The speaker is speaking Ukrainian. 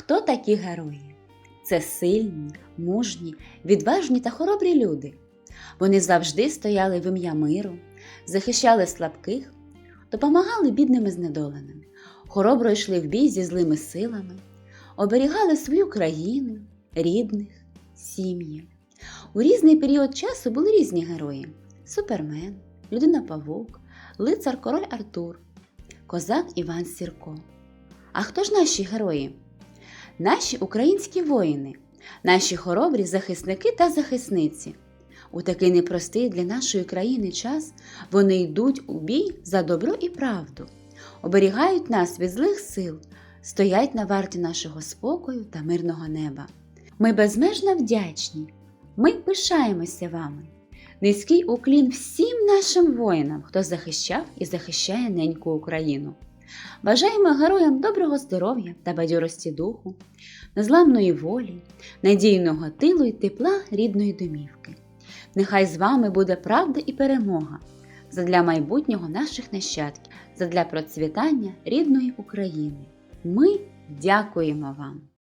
Хто такі герої? Це сильні, мужні, відважні та хоробрі люди. Вони завжди стояли в ім'я миру, захищали слабких, допомагали бідним і знедоленим, хоробро йшли в бій зі злими силами, оберігали свою країну, рідних, сім'ї. У різний період часу були різні герої: Супермен, людина Павук, лицар король Артур, козак Іван Сірко. А хто ж наші герої? Наші українські воїни, наші хоробрі захисники та захисниці. У такий непростий для нашої країни час вони йдуть у бій за добро і правду, оберігають нас від злих сил, стоять на варті нашого спокою та мирного неба. Ми безмежно вдячні, ми пишаємося вами. Низький уклін всім нашим воїнам, хто захищав і захищає неньку Україну. Бажаємо героям доброго здоров'я та бадьорості духу, незламної волі, надійного тилу і тепла рідної домівки. Нехай з вами буде правда і перемога задля майбутнього наших нащадків, задля процвітання рідної України. Ми дякуємо вам!